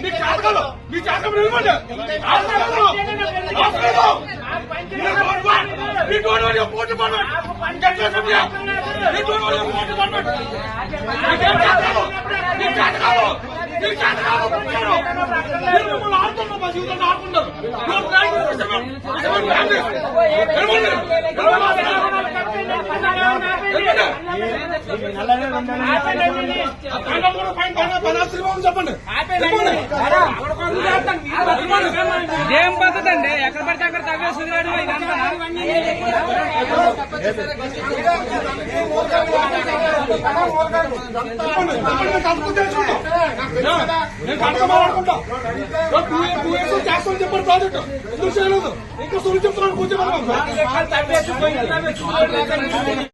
మీ జాతకాలు మీ జాతకం నిలబడి పోటీ ఆడుతున్నారు ఆడుతున్నారు ఇదేం పద్ధతి అండి ఎక్కడ పడితే అక్కడ తవ్వే సుదిరాడు ఇంకా సూర్యం చెప్తున్నాను కూర్చోవాలి